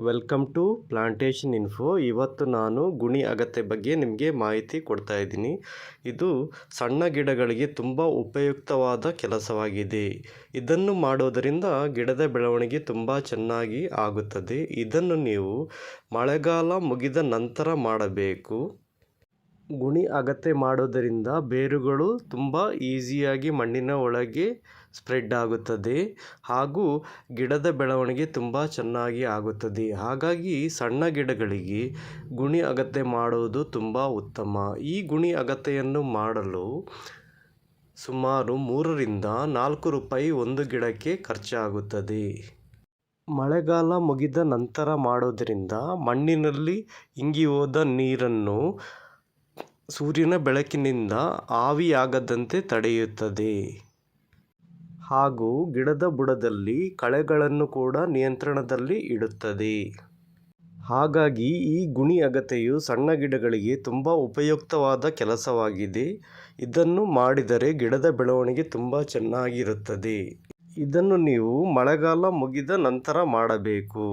Welcome to plantation info. ಇವತ್ತು ನಾನು ಗುಣಿ ಅಗತ್ಯ ಬಗ್ಗೆ ನಿಮಗೆ ಮಾಹಿತಿ ಕೊಡ್ತಾ ಇದ್ದೀನಿ. ಇದು ಸಣ್ಣ ಗಿಡಗಳಿಗೆ ತುಂಬ ಉಪಯುಕ್ತವಾದ ಕೆಲಸವಾಗಿದೆ. ಇದನ್ನು ಮಾಡೋದರಿಂದ ಗಿಡದ ಬೆಳವಣಿಗೆ ತುಂಬ ಚೆನ್ನಾಗಿ ಆಗುತ್ತದೆ. ಇದನ್ನು ನೀವು ಮಳೆಗಾಲ ಮುಗಿದ ನಂತರ ಮಾಡಬೇಕು. ಗುಣಿ ಅಗತ್ಯ ಮಾಡೋದರಿಂದ ಬೇರುಗಳು ತುಂಬ ಈಸಿಯಾಗಿ ಮಣ್ಣಿನ ಒಳಗೆ ಸ್ಪ್ರೆಡ್ ಆಗುತ್ತದೆ ಹಾಗೂ ಗಿಡದ ಬೆಳವಣಿಗೆ ತುಂಬ ಚೆನ್ನಾಗಿ ಆಗುತ್ತದೆ. ಹಾಗಾಗಿ ಸಣ್ಣ ಗಿಡಗಳಿಗೆ ಗುಣಿ ಅಗತ್ಯ ಮಾಡುವುದು ತುಂಬ ಉತ್ತಮ. ಈ ಗುಣಿ ಅಗತ್ಯೆಯನ್ನು ಮಾಡಲು ಸುಮಾರು ಮೂರರಿಂದ ನಾಲ್ಕು ರೂಪಾಯಿ ಒಂದು ಗಿಡಕ್ಕೆ ಖರ್ಚಾಗುತ್ತದೆ. ಮಳೆಗಾಲ ಮುಗಿದ ನಂತರ ಮಾಡೋದರಿಂದ ಮಣ್ಣಿನಲ್ಲಿ ಇಂಗಿ ಹೋದ ನೀರನ್ನು ಸೂರ್ಯನ ಬೆಳಕಿನಿಂದ ಆವಿಯಾಗದಂತೆ ತಡೆಯುತ್ತದೆ. ಹಾಗೂ ಗಿಡದ ಬುಡದಲ್ಲಿ ಕಳೆಗಳನ್ನು ಕೂಡ ನಿಯಂತ್ರಣದಲ್ಲಿ ಇಡುತ್ತದೆ. ಹಾಗಾಗಿ ಈ ಗುಣಿ ಅಗತೆಯು ಸಣ್ಣ ಗಿಡಗಳಿಗೆ ತುಂಬ ಉಪಯುಕ್ತವಾದ ಕೆಲಸವಾಗಿದೆ. ಇದನ್ನು ಮಾಡಿದರೆ ಗಿಡದ ಬೆಳವಣಿಗೆ ತುಂಬ ಚೆನ್ನಾಗಿರುತ್ತದೆ. ಇದನ್ನು ನೀವು ಮಳೆಗಾಲ ಮುಗಿದ ನಂತರ ಮಾಡಬೇಕು.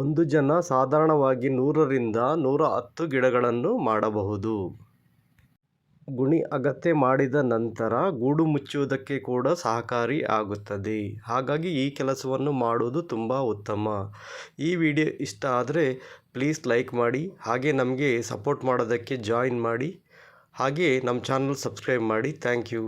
ಒಂದು ಜನ ಸಾಧಾರಣವಾಗಿ ನೂರರಿಂದ ನೂರ ಹತ್ತು ಗಿಡಗಳನ್ನು ಮಾಡಬಹುದು. ಗುಣಿ ಅಗತ್ಯ ಮಾಡಿದ ನಂತರ ಗೂಡು ಮುಚ್ಚುವುದಕ್ಕೆ ಕೂಡ ಸಹಕಾರಿ ಆಗುತ್ತದೆ. ಹಾಗಾಗಿ ಈ ಕೆಲಸವನ್ನು ಮಾಡುವುದು ತುಂಬ ಉತ್ತಮ. ಈ ವಿಡಿಯೋ ಇಷ್ಟ ಆದರೆ ಪ್ಲೀಸ್ ಲೈಕ್ ಮಾಡಿ, ಹಾಗೆ ನಮಗೆ ಸಪೋರ್ಟ್ ಮಾಡೋದಕ್ಕೆ ಜಾಯಿನ್ ಮಾಡಿ, ಹಾಗೆ ನಮ್ಮ ಚಾನಲ್ ಸಬ್ಸ್ಕ್ರೈಬ್ ಮಾಡಿ. Thank you.